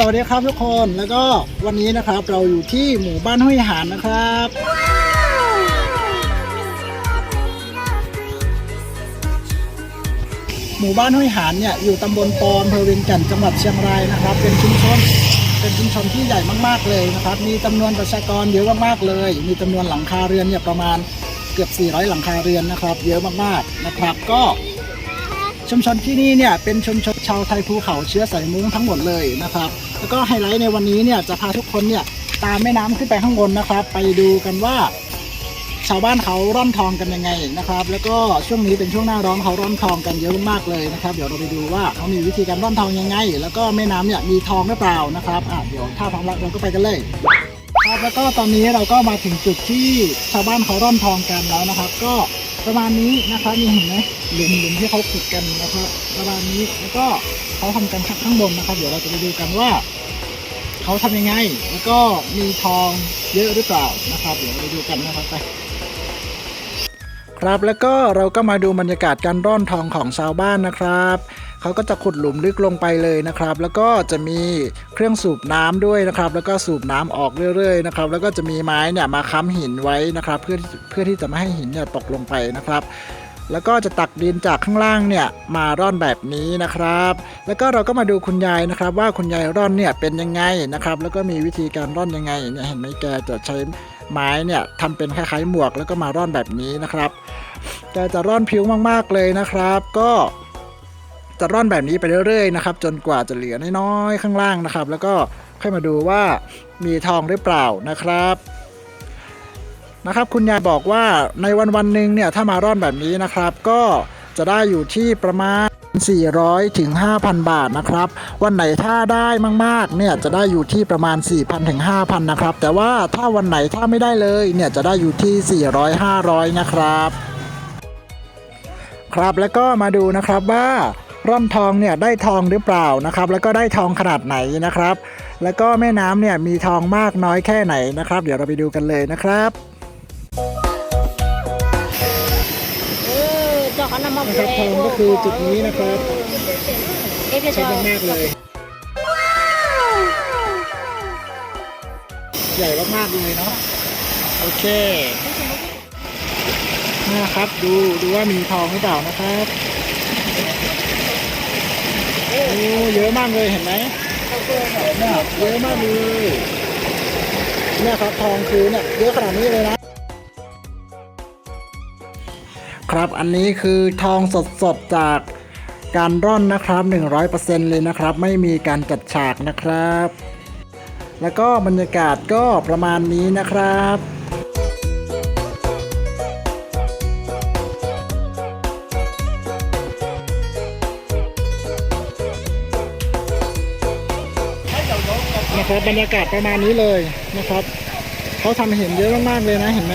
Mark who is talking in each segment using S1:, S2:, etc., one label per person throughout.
S1: สวัสดีครับทุกคนแล้วก็วันนี้นะครับเราอยู่ที่หมู่บ้านห้วยหานนะครับ หมู่บ้านห้วยหานเนี่ยอยู่ตำบลปอนอำเภอเวียงแก่นจังหวัดเชียงรายนะครับ เป็นชุมชนเป็นชุมชนที่ใหญ่มากๆเลยนะครับ มีจำนวนประชากรเยอะมากๆเลย มีจำนวนหลังคาเรือนเนี่ยประมาณเกือบ 400 หลังคาเรือนนะครับ เยอะมากๆนะครับ ก็ ชุมชนที่นี่เนี่ยเป็นชุมชนชาวไทยภูเขาเชื้อสายมุ้งทั้งหมดเลยนะครับ แล้วก็ไฮไลท์ในวันนี้เนี่ยจะพาทุกคนเนี่ยตามแม่น้ำขึ้นไปข้างบนนะครับ ไปดูกันว่า ชาวบ้านเขาร่อนทองกันยังไงนะครับ แล้วก็ช่วงนี้เป็นช่วงหน้าร้อนเขาร่อนทองกันเยอะมากเลยนะครับ เดี๋ยวเราไปดูว่าเขามีวิธีการร่อนทองยังไง แล้วก็แม่น้ำเนี่ยมีทองหรือเปล่านะครับอะเดี๋ยวถ้าพร้อมแล้วเราก็ไปกันเลยครับแล้วก็ตอนนี้เราก็มาถึงจุดที่ชาวบ้านเขาร่อนทองกันแล้วนะครับ ก็ ประมาณนี้นะคะนี่เห็นไหมหลุมหลุมที่เขาขุดกันนะครับประมาณนี้แล้วก็เขาทำกันข้างบนนะครับเดี๋ยวเราจะไปดูกันว่าเขาทำยังไง แล้วก็มีทองเยอะหรือเปล่านะครับ เดี๋ยวเราไปดูกันนะครับไปครับแล้วก็เราก็มาดูบรรยากาศการร่อนทองของชาวบ้านนะครับ เขาก็จะขุดหลุมลึกลงไปเลยนะครับ แล้วก็จะมีเครื่องสูบน้ำด้วยนะครับ แล้วก็สูบน้ำออกเรื่อยๆนะครับ แล้วก็จะมีไม้เนี่ยมาค้ำหินไว้นะครับ เพื่อเพื่อที่จะไม่ให้หินเนี่ยตกลงไปนะครับแล้วก็จะตักดินจากข้างล่างเนี่ยมาร่อนแบบนี้นะครับ แล้วก็เราก็มาดูคุณยายนะครับ ว่าคุณยายร่อนเนี่ยเป็นยังไงนะครับ แล้วก็มีวิธีการร่อนยังไงเนี่ยเห็นไหมแกจะใช้ไม้เนี่ยทำเป็นคล้ายๆหมวกแล้วก็มาร่อนแบบนี้นะครับแกจะร่อนผิวมากๆเลยนะครับ ก็ จะร่อนแบบนี้ไปเรื่อยๆนะครับจนกว่าจะเหลือน้อยๆข้างล่างนะครับ แล้วก็ค่อยมาดูว่ามีทองหรือเปล่านะครับนะครับ คุณยายบอกว่าในวันวันหนึ่งเนี่ยถ้ามาร่อนแบบนี้นะครับ ก็จะได้อยู่ที่ประมาณ 400ถึง5,000 บาทนะครับ วันไหนถ้าได้มากๆเนี่ยจะได้อยู่ที่ประมาณ 4,000ถึง5,000นะครับ แต่ว่าถ้าวันไหนถ้าไม่ได้เลยเนี่ยจะได้อยู่ที่ 400 500 นะครับ ครับแล้วก็มาดูนะครับว่า ร่อนทองเนี่ยได้ทองหรือเปล่านะครับ แล้วก็ได้ทองขนาดไหนนะครับ แล้วก็แม่น้ำเนี่ยมีทองมากน้อยแค่ไหนนะครับ เดี๋ยวเราไปดูกันเลยนะครับ
S2: เออเจ้าขนมา
S1: นะครับทองก็คือจุดนี้นะครับ
S2: เอ๊ะ
S1: ชัด
S2: เจ้มา
S1: กๆเลย ใหญ่มากๆเลยเนาะโอเคนะครับดูดูว่ามีทองหรือเปล่านะครับโอ้ เยอะมากเลยเห็นไหมเนี่ยเยอะมากเลยเนี่ยครับทองคือเนี่ยเยอะขนาดนี้เลยนะ ครับอันนี้คือทองสดๆจากการร่อนนะครับ 100%เลยนะครับ ไม่มีการจัดฉากนะครับ แล้วก็บรรยากาศก็ประมาณนี้นะครับ นะครับบรรยากาศประมาณนี้เลยนะครับเขาทำเห็นเยอะมากๆเลยนะเห็นไหม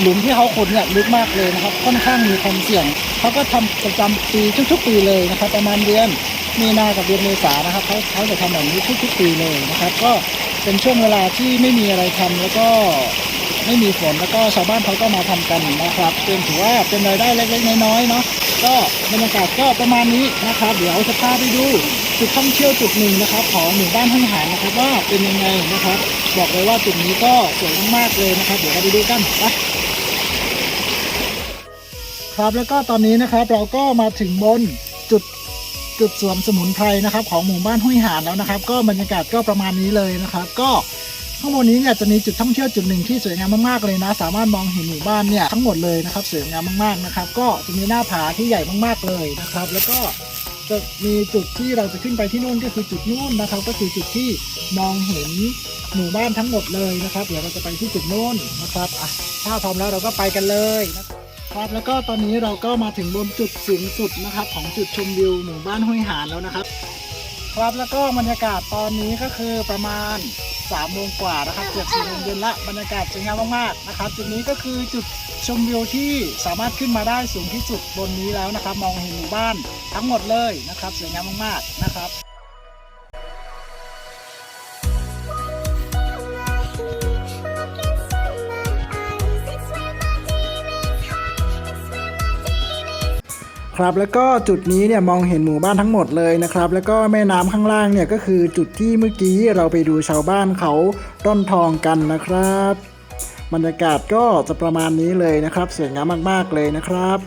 S1: หลุมที่เขาขุดเนี่ยลึกมากเลยนะครับ ค่อนข้างมีความเสี่ยงเขาก็ทำประจำปีทุกๆ ปีเลยนะครับ ประมาณเดือนมีนากับเดือนเมษานะครับเขาเขาจะทำแบบนี้ทุกๆปีเลยนะครับ ก็เป็นช่วงเวลาที่ไม่มีอะไรทำแล้วก็ไม่มีฝนแล้วก็ชาวบ้านเขาก็มาทำกันนะครับเป็นถือว่าเป็นรายได้เล็กๆน้อยๆเนาะก็บรรยากาศก็ประมาณนี้นะครับ เดี๋ยวจะพาไปดูจุดท่องเที่ยวจุดหนึ่งนะครับ ของหมู่บ้านห้วยหานนะครับว่าเป็นยังไงนะครับ บอกเลยว่าจุดนี้ก็สวยมากๆเลยนะครับ เดี๋ยวเราไปดูกันไป ครับแล้วก็ตอนนี้นะครับเราก็มาถึงบนจุดจุดสวนสมุนไพรนะครับของหมู่บ้านห้วยหานแล้วนะครับ ก็บรรยากาศก็ประมาณนี้เลยนะครับ ก็ข้างบนนี้เนี่ยจะมีจุดท่องเที่ยวจุดหนึ่งที่สวยงามมากๆเลยนะ สามารถมองเห็นหมู่บ้านเนี่ยทั้งหมดเลยนะครับสวยงามมากๆนะครับ ก็จะมีหน้าผาที่ใหญ่มากๆเลยนะครับ แล้วก็จะมีจุดที่เราจะขึ้นไปที่นู่นก็คือจุดนู่นนะครับ ก็คือจุดที่มองเห็นหมู่บ้านทั้งหมดเลยนะครับ เดี๋ยวเราจะไปที่จุดนู่นนะครับอะถ้าพร้อมแล้วเราก็ไปกันเลยนะครับ ครับแล้วก็ตอนนี้เราก็มาถึงบนจุดสูงสุดนะครับ ของจุดชมวิวหมู่บ้านห้วยหานแล้วนะครับ ครับแล้วก็บรรยากาศตอนนี้ก็คือประมาณ3ามโมงกว่านะครับเกือบสี่โมงเย็นละบรรยากาศสวยงามมากๆนะครับ จุดนี้ก็คือจุดชมวิวที่สามารถขึ้นมาได้สูงที่สุดบนนี้แล้วนะครับ มองเห็นหมู่บ้านทั้งหมดเลยนะครับสวยงามมากๆนะครับ ครับแล้วก็จุดนี้เนี่ยมองเห็นหมู่บ้านทั้งหมดเลยนะครับ แล้วก็แม่น้ำข้างล่างเนี่ยก็คือจุดที่เมื่อกี้เราไปดูชาวบ้านเขาร่อนทองกันนะครับ บรรยากาศก็จะประมาณนี้เลยนะครับ สวยงามมากๆเลยนะครับ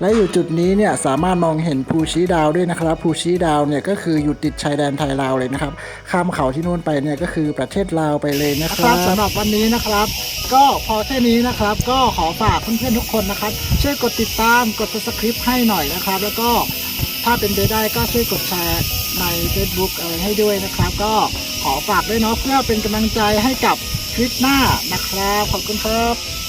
S1: และอยู่จุดนี้เนี่ยสามารถมองเห็นภูชีดาวด้วยนะครับภูชีดาวเนี่ยก็คืออยู่ติดชายแดนไทยลาวเลยนะครับ ข้ามเขาที่นู่นไปเนี่ยก็คือประเทศลาวไปเลยนะครับสำหรับวันนี้นะครับ ก็พอแค่นี้นะครับ ก็ขอฝากเพื่อนๆทุกคนนะครับ ช่วยกดติดตามกด subscribe ให้หน่อยนะครับ แล้วก็ถ้าเป็นไปได้ก็ช่วยกดแชร์ใน Facebook อะไรให้ด้วยนะครับ ก็ขอฝากด้วยเนาะเพื่อเป็นกำลังใจให้กับคลิปหน้านะครับ ขอบคุณครับ